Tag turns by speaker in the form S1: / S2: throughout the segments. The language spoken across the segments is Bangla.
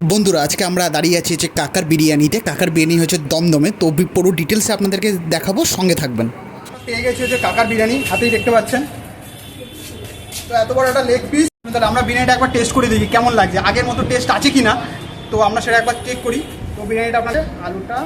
S1: বন্ধুরা, আজকে আমরা দাঁড়িয়ে আছি যে কাকার বিরিয়ানিতে। কাকার বিরিয়ানি হচ্ছে দমদমে। তো পুরো ডিটেলসে আপনাদেরকে দেখাবো, সঙ্গে থাকবেন। পেয়ে গেছি হচ্ছে কাকার বিরিয়ানি, হাতেই দেখতে পাচ্ছেন। তো এত বড় একটা লেগ পিস তাহলে আমরা বিরিয়ানিটা একবার টেস্ট করে দেখি, কেমন লাগছে। আগের মতো টেস্ট আছে কি না তো আমরা সেটা একবার চেক করি। তো বিরিয়ানিটা আপনাদের, আলুটা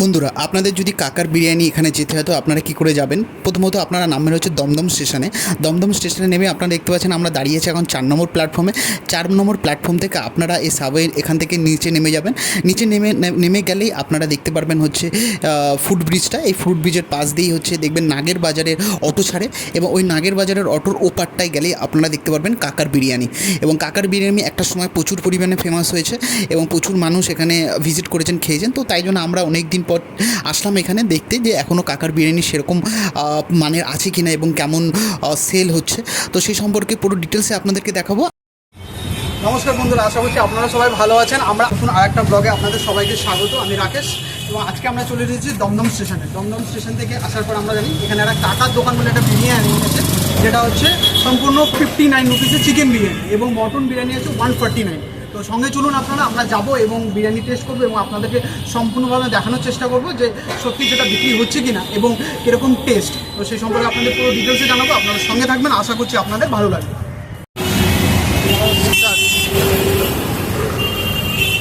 S1: বন্ধুরা, আপনাদের যদি কাকার বিরিয়ানি এখানে যেতে হয়, তো আপনারা কী করে যাবেন? প্রথমত আপনারা নামবেন হচ্ছে দমদম স্টেশনে। দমদম স্টেশনে নেমে আপনারা দেখতে পাচ্ছেন আমরা দাঁড়িয়েছি এখন চার নম্বর প্ল্যাটফর্মে চার নম্বর প্ল্যাটফর্ম থেকে আপনারা এই সাবওয়ে এখান থেকে নিচে নেমে যাবেন। নিচে নেমে নেমে গেলেই আপনারা দেখতে পারবেন হচ্ছে ফুড ব্রিজটা এই ফুড ব্রিজের পাশ দিয়েই হচ্ছে দেখবেন নাগের বাজারের অটো ছাড়ে এবং ওই নাগের বাজারের অটোর ওপারটায় গেলেই আপনারা দেখতে পারবেন কাকার বিরিয়ানি। এবং কাকার বিরিয়ানি একটা সময় প্রচুর পরিমাণে ফেমাস হয়েছে এবং প্রচুর মানুষ এখানে ভিজিট করেছেন, খেয়েছেন। তো তাই জন্য আমরা অনেক দিন পর আসলাম এখানে দেখতে যে এখনও কাকার বিরিয়ানি সেরকম মানের আছে কিনা এবং কেমন সেল হচ্ছে। তো সেই সম্পর্কে পুরো ডিটেলসে আপনাদেরকে দেখাবো। নমস্কার বন্ধুরা, আশা করছি আপনারা সবাই ভালো আছেন। আমরা এখন আর একটা ব্লগে আপনাদের সবাইকে স্বাগত, আমি রাকেশ। এবং আজকে আমরা চলে এসেছি দমদম স্টেশনে। দমদম স্টেশন থেকে আসার পর আমরা জানি এখানে একটা কাকার দোকান বলে একটা বিরিয়ানি আছে যেটা হচ্ছে সম্পূর্ণ ফিফটি নাইন রুপিসের চিকেন বিরিয়ানি এবং মটন বিরিয়ানি আছে ওয়ান ফর্টি নাইন সঙ্গে চলুন আপনারা আমরা যাব এবং বিরিয়ানি টেস্ট করব এবং আপনাদেরকে সম্পূর্ণভাবে দেখানোর চেষ্টা করব যে সত্যি সেটা বিক্রি হচ্ছে কিনা এবং কীরকম টেস্ট তো সেই সম্পর্কে আপনাদের পুরো ডিটেলসে জানাব আপনারা সঙ্গে থাকবেন আশা করছি আপনাদের ভালো লাগবে।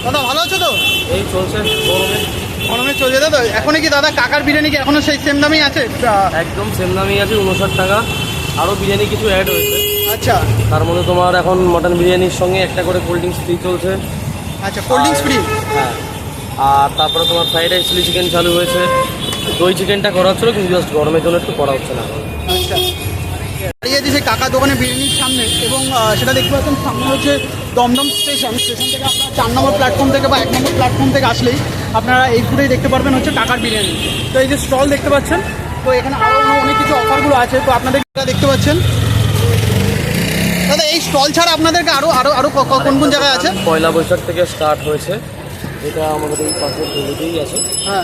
S1: দাদা ভালো আছো তো?
S2: এই চলছে গরমে।
S1: গরমে চলে তো এখনই কি দাদা কাকার বিরিয়ানি কি এখনও সেই সেম দামই আছে?
S2: একদম সেম দামই আছে উনষাট টাকা। আরও বিরিয়ানি কিছু অ্যাড হয়েছে।
S1: আচ্ছা।
S2: তার মধ্যে তোমার এখন মটন বিরিয়ানির সঙ্গে একটা করে কোল্ড ড্রিঙ্কস ফ্রি চলছে।
S1: আচ্ছা কোল্ড ড্রিঙ্কস ফ্রি
S2: হ্যাঁ। আর তারপরে তোমার ফ্রাইড রাইস চিলি চিকেন চালু হয়েছে। দই চিকেনটা করা হচ্ছিল কিন্তু জাস্ট গরমের জন্য একটু করা হচ্ছে না।
S1: আচ্ছা। দাঁড়িয়ে আছে সেই কাকা দোকানে বিরিয়ানির সামনে এবং সেটা দেখতে পাচ্ছেন সামনে হচ্ছে দমদম স্টেশন। স্টেশন থেকে আপনারা চার নম্বর প্ল্যাটফর্ম থেকে বা এক নম্বর প্ল্যাটফর্ম থেকে আসলেই আপনারা এই ফুটেই দেখতে পারবেন হচ্ছে কাকার বিরিয়ানি। তো এই যে স্টল দেখতে পাচ্ছেন তো এখানে আরও অনেক কিছু অফারগুলো আছে। তো আপনাদের দেখতে পাচ্ছেন স্টল ছাড়া আপনাদেরকে আরও আরও আরও ক- ক- কোন কোন জায়গায় আছে?
S2: পয়লা বৈশাখ থেকে স্টার্ট হয়েছে। এটা আমাদের এই পাশের গলিতেই আছে।
S1: হ্যাঁ।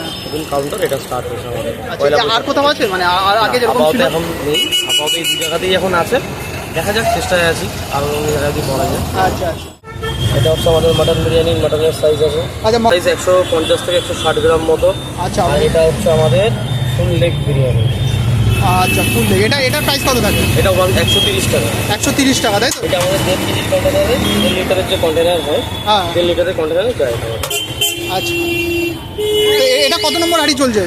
S2: কাউন্টার এটা স্টার্ট হয়েছে আমাদের।
S1: আচ্ছা
S2: পয়লা
S1: আর কোথাও আছে? মানে আর আগে যেরকম ছিল?
S2: এখন নেই। আপাতত এই দু জায়গাতেই এখন আছে। দেখা যাক চেষ্টায় আছি। আরও অন্য জায়গায় যদি পাওয়া যায়।
S1: আচ্ছা আচ্ছা।
S2: এটা হচ্ছে আমাদের মাটন বিরিয়ানি। মাটনের সাইজ আছে।
S1: আচ্ছা
S2: সাইজ একশো পঞ্চাশ থেকে একশো ষাট গ্রাম মতো।
S1: আচ্ছা
S2: আর এটা হচ্ছে আমাদের ফুল লেগ বিরিয়ানি।
S1: আচ্ছা ফুল লেগ এটা এটার প্রাইস কত থাকে?
S2: এটা ওয়ান একশো তিরিশ টাকা।
S1: একশো তিরিশ টাকা তাই তো?
S2: এটা আমাদের দেড় কেজির কন্টেনারে দেড় লিটারের যে কন্টেনার হয়
S1: হ্যাঁ।
S2: দেড় লিটারের কন্টেনারে যায়।
S1: আচ্ছা। তো এটা কত নম্বর হাড়ি চলছে?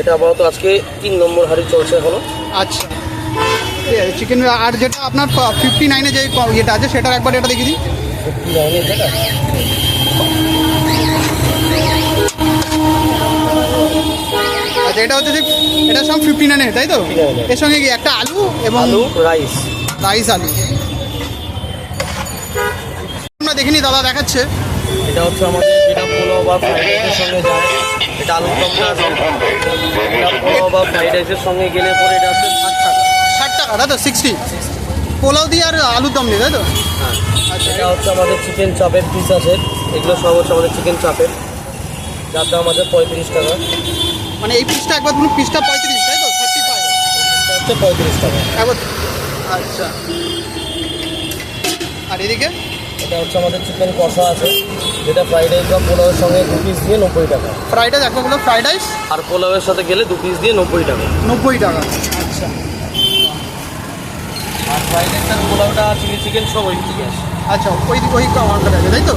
S2: এটা আপাতত আজকে তিন নম্বর হাড়ি চলছে এখনও।
S1: আচ্ছা। চিকেন আর যেটা আপনার ফিফটি নাইনে যে ইয়েটা আছে সেটার একবার এটা দেখিয়ে দিই।
S2: ফিফটি নাইনের যেটা?
S1: এটা হচ্ছে যে এটা সব ফিফটি নাইনে তাই তো? এর সঙ্গে কি একটা আলু এবং
S2: রাইস
S1: রাইস আলু? আমরা দেখিনি দাদা দেখাচ্ছে।
S2: এটা হচ্ছে আমাদের যেটা পোলাও বা ফ্রাইড রাইসের সঙ্গে যায় এটা আছে। পোলাও বা ফ্রাইড রাইসের সঙ্গে গেলে পরে এটা হচ্ছে ষাট টাকা।
S1: ষাট টাকা তাই তো? সিক্সটি পোলাও দিয়ে আর আলুর দম দিয়ে তাই তো?
S2: হ্যাঁ।
S1: আচ্ছা
S2: এটা হচ্ছে আমাদের চিকেন চাপের পিস আছে। এগুলো সব হচ্ছে আমাদের চিকেন চাপের যার দাম আছে পঁয়ত্রিশ টাকা।
S1: মানে এই পিসটা একবার ধরুন পিসটা পঁয়ত্রিশ তাই তো? থার্টি ফাইভ
S2: হচ্ছে পঁয়ত্রিশ টাকা।
S1: একবার আচ্ছা। আর এদিকে?
S2: এটা হচ্ছে আমাদের চিকেন কষা আছে যেটা ফ্রাইড রাইস বা পোলাওয়ের সঙ্গে দু পিস দিয়ে নব্বই টাকা।
S1: ফ্রাইড রাইস একবার ফ্রাইড রাইস
S2: আর পোলাওয়ের সাথে গেলে দু পিস দিয়ে নব্বই টাকা।
S1: নব্বই টাকা আচ্ছা।
S2: আর ফ্রাইড রাইস আর পোলাওটা চিলি চিকেন সব ওই
S1: আচ্ছা ওই ওই কাউন্টার আছে তাই তো?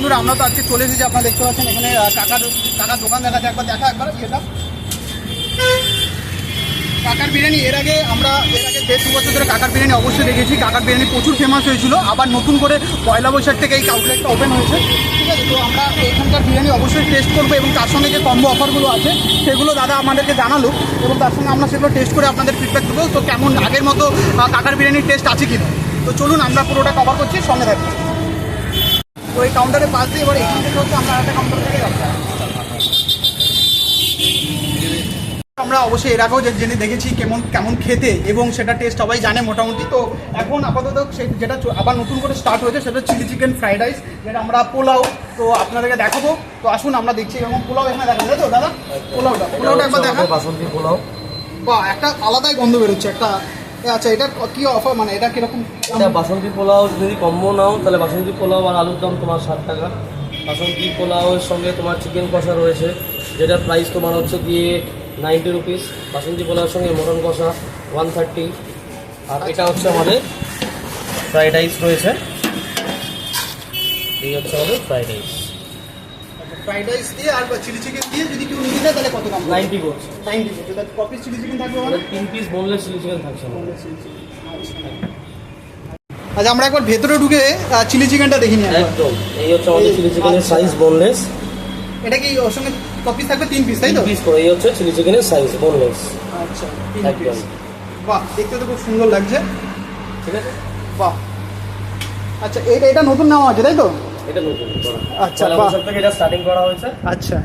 S1: বন্ধুরা, আমরা তো আজকে চলে এসেছি, আপনারা দেখতে পাচ্ছেন এখানে কাকার কাকার দোকান দেখা যায় একবার দেখা, একবার এটা কাকার বিরিয়ানি, এর আগে আমরা, এর আগে দেড় দু বছর ধরে কাকার বিরিয়ানি অবশ্যই দেখেছি। কাকার বিরিয়ানি প্রচুর ফেমাস হয়েছিল। আবার নতুন করে পয়লা বৈশাখ থেকে এই আউটলেটটা ওপেন হয়েছে। ঠিক আছে, তো আমরা এখানকার বিরিয়ানি অবশ্যই টেস্ট করব এবং তার সঙ্গে যে কম্বো অফারগুলো আছে, সেগুলো দাদা আমাদেরকে জানালো এবং তার সঙ্গে আমরা সেগুলো টেস্ট করে আপনাদের ফিডব্যাক দেবো। তো কেমন, আগের মতো কাকার বিরিয়ানির টেস্ট আছে কি না তো চলুন, আমরা পুরোটা কভার করছি, সঙ্গে থাকব তো এই কাউন্টারের পাশ দিয়ে এবার এখান থেকে হচ্ছে আমরা একটা কাউন্টার থেকে আমরা অবশ্যই এর আগেও জেনে দেখেছি কেমন কেমন খেতে এবং সেটা টেস্ট সবাই জানে মোটামুটি। তো এখন আপাতত সেই যেটা আবার নতুন করে স্টার্ট হয়েছে সেটা চিলি চিকেন ফ্রাইড রাইস যেটা আমরা পোলাও তো আপনাদেরকে দেখাবো। তো আসুন আমরা দেখছি এবং পোলাও এখানে দেখা যায় তো দাদা? পোলাওটা পোলাওটা একবার দেখা
S2: বাসন্তী পোলাও।
S1: বা একটা আলাদাই গন্ধ বেরোচ্ছে একটা আচ্ছা এটা কি অফার মানে এটা কীরকম?
S2: এটা বাসন্তী পোলাও, যদি কম্বো নাও, তাহলে বাসন্তী পোলাও আর আলুর দাম তোমার ষাট টাকা। বাসন্তী পোলাওয়ের সঙ্গে তোমার চিকেন কষা রয়েছে যেটার প্রাইস তোমার হচ্ছে দিয়ে নাইনটি রুপিস বাসন্তী পোলাওর সঙ্গে মটন কষা ওয়ান থার্টি আর এটা হচ্ছে আমাদের ফ্রাইড রাইস রয়েছে। এই হচ্ছে আমাদের ফ্রাইড রাইস
S1: ফ্রাইড রাইস দিয়ে আর চিলি চিকেন দিয়ে যদি কেউ নিতে চায় তাহলে কত দাম
S2: নাইনটি করছে
S1: টাইম দিবে যেটা কপি চিলি চিকেন থাকবে
S2: আমাদের তিন পিস বোনলেস চিলি চিকেন থাকছে আমাদের
S1: আচ্ছা আমরা একবার ভেতরে ঢুকে চিলি চিকেনটা দেখিনি একবার।
S2: একদম। এই হচ্ছে আমাদের চিলি চিকেনের
S1: আচ্ছা।
S2: সাইজ বোনলেস
S1: এটা কি ওর সঙ্গে কপি থাকবে? তিন পিস তাই তো?
S2: পিস করে। এই হচ্ছে চিলি চিকেনের সাইজ বোনলেস
S1: আচ্ছা তিন। পিস বাহ দেখতে তো খুব সুন্দর লাগছে।
S2: ঠিক আছে?
S1: বাহ। আচ্ছা এটা এটা নতুন নাম আছে তাই তো?
S2: এটা নতুন
S1: আচ্ছা,
S2: এটা স্টার্টিং করা হয়েছে।
S1: আচ্ছা।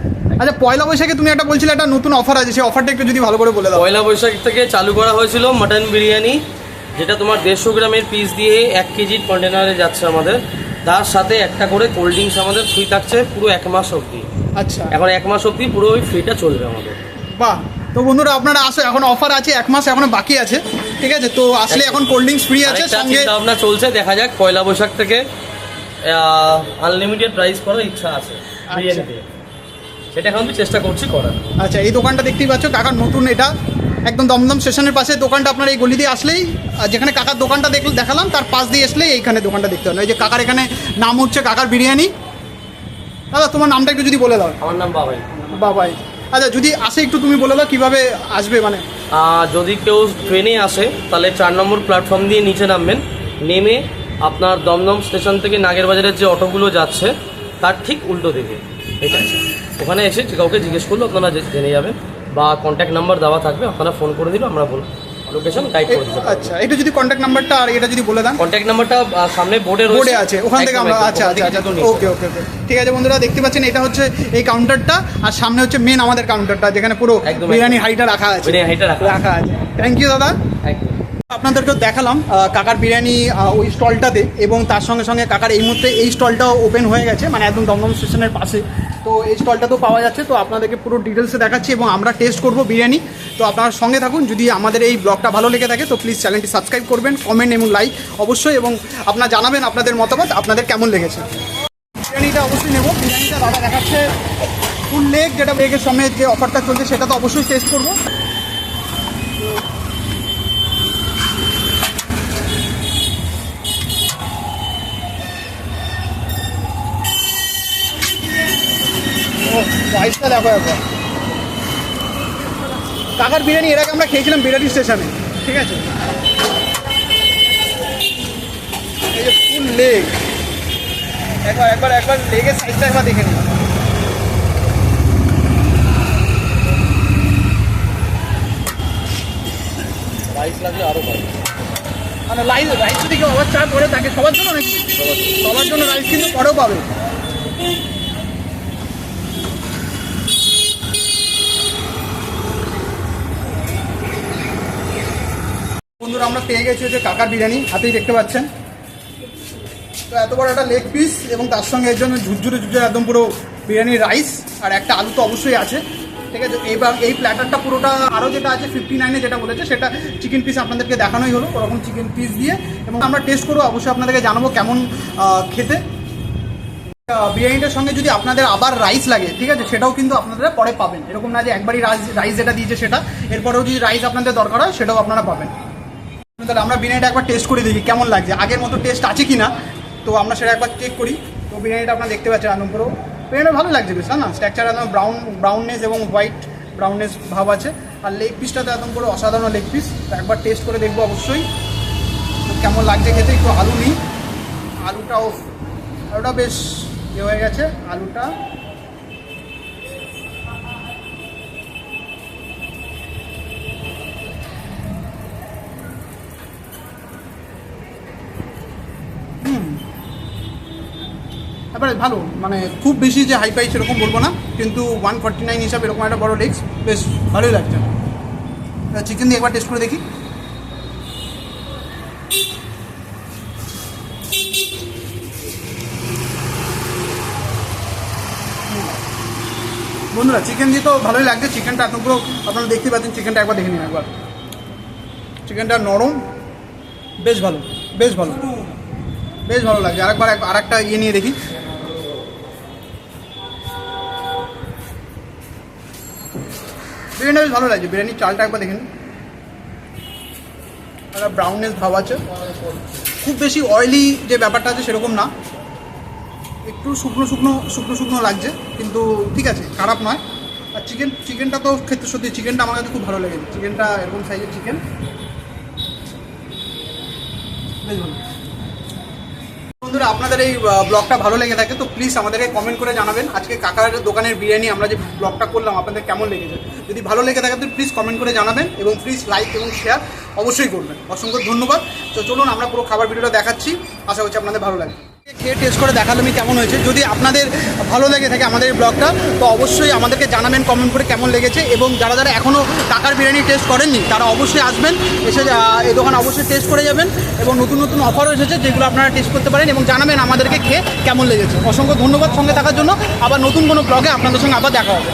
S1: আচ্ছা পয়লা বৈশাখে তুমি একটা বলছিলে একটা নতুন অফার আছে সেই অফারটা একটু যদি ভালো করে বলে দাও।
S2: পয়লা বৈশাখ থেকে চালু করা হয়েছিল মাটন বিরিয়ানি যেটা তোমার দেড়শো গ্রামের পিস দিয়ে এক কেজির কন্টেনারে যাচ্ছে আমাদের। তার সাথে একটা করে কোল্ড ড্রিঙ্কস আমাদের ফ্রি থাকছে পুরো এক মাস অবধি।
S1: আচ্ছা।
S2: এখন এক মাস অবধি পুরো ওই ফ্রিটা চলবে আমাদের।
S1: বাহ। তো বন্ধুরা আপনারা আসো এখন অফার আছে এক মাস এখনও বাকি আছে ঠিক আছে? তো আসলে এখন কোল্ড ড্রিঙ্কস ফ্রি আছে সঙ্গে
S2: চলছে দেখা যাক পয়লা বৈশাখ থেকে আনলিমিটেড প্রাইস করার ইচ্ছা আছে বিরিয়ানিতে সেটা এখন আমি চেষ্টা করছি করার।
S1: আচ্ছা এই দোকানটা দেখতেই পাচ্ছ কাকার নতুন এটা। একদম দমদম স্টেশনের পাশে দোকানটা আপনার এই গলি দিয়ে আসলেই আর যেখানে কাকার দোকানটা দেখলে দেখালাম তার পাশ দিয়ে আসলেই এইখানে দোকানটা দেখতে হবে। এই যে কাকার এখানে নাম হচ্ছে কাকার বিরিয়ানি। দাদা তোমার নামটা একটু যদি বলে দাও।
S2: আমার নাম বাবাই।
S1: বাবাই। আচ্ছা যদি আসে একটু তুমি বলে দাও কীভাবে আসবে মানে?
S2: যদি কেউ ট্রেনে আসে তাহলে চার নম্বর প্ল্যাটফর্ম দিয়ে নিচে নামবেন। নেমে আপনার দমদম স্টেশন থেকে নাগেরবাজারের যে অটোগুলো যাচ্ছে তার ঠিক উল্টো দিকে। এটা ওখানে এসে কাউকে জিজ্ঞেস করলে আপনারা জেনে যাবেন। বা কন্ট্যাক্ট নাম্বার দেওয়া থাকবে আপনারা ফোন করে দিলে আমরা বল লোকেশন গাইড করে দিতে
S1: আচ্ছা এটা যদি কন্ট্যাক্ট নাম্বারটা আর এটা যদি বলে দেন।
S2: কন্ট্যাক্ট নাম্বারটা সামনে বোর্ডে রয়েছে।
S1: বোর্ডে আছে ওখান থেকে আমরা আচ্ছা আচ্ছা আচ্ছা ওকে ওকে ওকে। ঠিক আছে বন্ধুরা দেখতে পাচ্ছেন এটা হচ্ছে এই কাউন্টারটা আর সামনে হচ্ছে মেন আমাদের কাউন্টারটা যেখানে পুরো বিরিয়ানি। হাইটা রাখা আছে।
S2: বিরিয়ানি হাঁড়িটা রাখা
S1: আছে। থ্যাংক ইউ দাদা।
S2: একদম।
S1: আপনাদেরকে দেখালাম কাকার বিরিয়ানি ওই স্টলটাতে এবং তার সঙ্গে সঙ্গে কাকার এই মুহূর্তে এই স্টলটাও ওপেন হয়ে গেছে মানে একদম দমদম স্টেশনের পাশে। তো এই স্টলটাতেও পাওয়া যাচ্ছে, তো আপনাদেরকে পুরো ডিটেলসে দেখাচ্ছি এবং আমরা টেস্ট করব বিরিয়ানি। তো আপনারা সঙ্গে থাকুন, যদি আমাদের এই ব্লগটা ভালো লেগে থাকে, তো প্লিজ চ্যানেলটি সাবস্ক্রাইব করবেন কমেন্ট এবং লাইক অবশ্যই, এবং আপনারা জানাবেন আপনাদের মতামত, আপনাদের কেমন লেগেছে। বিরিয়ানিটা অবশ্যই নেব, বিরিয়ানিটা দাদা দেখাচ্ছে, ফুল লেগ যেটা লেগের সঙ্গে যে অফারটা চলছে, সেটা তো অবশ্যই টেস্ট করব। ও দেখো একবার। কাকার বিরিয়ানি এর আগে আমরা খেয়েছিলাম বিরাটি স্টেশনে ঠিক আছে? এই যে ফুল লেগ একবার একবার একবার লেগের সাইজটা একবার দেখে নিন
S2: রাইস লাগলে আরও ভালো।
S1: মানে লাইস রাইস যদি কেউ আবার চা করে থাকে সবার জন্য নাকি? সবার জন্য। রাইস কিন্তু পরেও পাবে। আমরা পেয়ে গেছি হচ্ছে কাকার বিরিয়ানি, হাতেই দেখতে পাচ্ছেন। তো এত বড় একটা লেগ পিস এবং তার সঙ্গে এর জন্য ঝুরঝুরে ঝুরঝুরে একদম পুরো বিরিয়ানির রাইস আর একটা আলু তো অবশ্যই আছে। ঠিক আছে, এইবার এই প্ল্যাটারটা পুরোটা আরও যেটা আছে ফিফটি নাইনে যেটা বলেছে, সেটা চিকেন পিস আপনাদেরকে দেখানোই হলো, ওরকম চিকেন পিস দিয়ে। এবং আমরা টেস্ট করব, অবশ্যই আপনাদেরকে জানাব কেমন খেতে। বিরিয়ানিটার সঙ্গে যদি আপনাদের আবার রাইস লাগে, ঠিক আছে, সেটাও কিন্তু আপনারা পরে পাবেন। এরকম না যে একবারই রাইস রাইস যেটা দিয়েছে সেটা, এরপরেও যদি রাইস আপনাদের দরকার হয়, সেটাও আপনারা পাবেন। তাহলে আমরা বিরিয়ানিটা একবার টেস্ট করে দেখি কেমন লাগছে। আগের মতো টেস্ট আছে কি না তো আমরা সেটা একবার চেক করি। তো বিরিয়ানিটা আপনারা দেখতে পাচ্ছেন পুরো। বিরিয়ানিটা ভালো লাগছে বেশ না? স্ট্রাকচার একদম ব্রাউন ব্রাউননেস এবং হোয়াইট ব্রাউননেস ভাব আছে। আর লেগ পিসটা তো একদম পুরো অসাধারণ লেগ পিস একবার টেস্ট করে দেখব অবশ্যই। কেমন লাগছে খেতে? একটু আলু নিই। আলুটাও, আলুটা বেশ ইয়ে হয়ে গেছে। আলুটা এবারে ভালো মানে খুব বেশি যে হাই পাই সেরকম বলব না, কিন্তু ওয়ান ফর্টি নাইন হিসাবে এরকম একটা বড় লেগস বেশ ভালোই লাগছে। চিকেন দিয়ে একবার টেস্ট করে দেখি। বন্ধুরা চিকেন দিয়ে তো ভালোই লাগছে চিকেনটা এখন পুরো আপনারা দেখতে পাচ্ছেন চিকেনটা একবার দেখে নিন একবার। চিকেনটা নরম, বেশ ভালো বেশ ভালো বেশ ভালো লাগছে। আরেকবার এক- আরেকটা ইয়ে নিয়ে দেখি। বিরিয়ানি বেশ ভালো লাগছে। বিরিয়ানির চালটা একবার দেখেন একটা ব্রাউনেস ভাব আছে। খুব বেশি অয়েলি যে ব্যাপারটা আছে সেরকম না। একটু শুকনো শুকনো শুকনো শুকনো লাগছে, কিন্তু ঠিক আছে, খারাপ নয়। আর চিকেন চিকেনটা তো খেতে সত্যি চিকেনটা আমার কাছে খুব ভালো লেগেছে চিকেনটা এরকম সাইজের চিকেন বেশ ভালো। বন্ধুরা, আপনাদের এই ব্লগটা ভালো লেগে থাকে, তো প্লিজ আমাদেরকে কমেন্ট করে জানাবেন। আজকে কাকার দোকানের বিরিয়ানি আমরা যে ব্লগটা করলাম, আপনাদের কেমন লেগেছে? যদি ভালো লেগে থাকে, তো প্লিজ কমেন্ট করে জানাবেন এবং প্লিজ লাইক এবং শেয়ার অবশ্যই করবেন। অসংখ্য ধন্যবাদ। তো চলুন, আমরা পুরো খাবার ভিডিওটা দেখাচ্ছি। আশা করছি আপনাদের ভালো লাগে খেয়ে টেস্ট করে দেখালাম আমি কেমন হয়েছে। যদি আপনাদের ভালো লেগে থাকে আমাদের এই ব্লগটা, তো অবশ্যই আমাদেরকে জানাবেন কমেন্ট করে কেমন লেগেছে এবং যারা যারা এখনও কাকার বিরিয়ানি টেস্ট করেননি, তারা অবশ্যই আসবেন, এসে এই দোকান অবশ্যই টেস্ট করে যাবেন এবং নতুন নতুন অফারও এসেছে যেগুলো আপনারা টেস্ট করতে পারেন এবং জানাবেন আমাদেরকে খেয়ে কেমন লেগেছে। অসংখ্য ধন্যবাদ সঙ্গে থাকার জন্য। আবার নতুন কোনো ব্লগে আপনাদের সঙ্গে আবার দেখা হবে।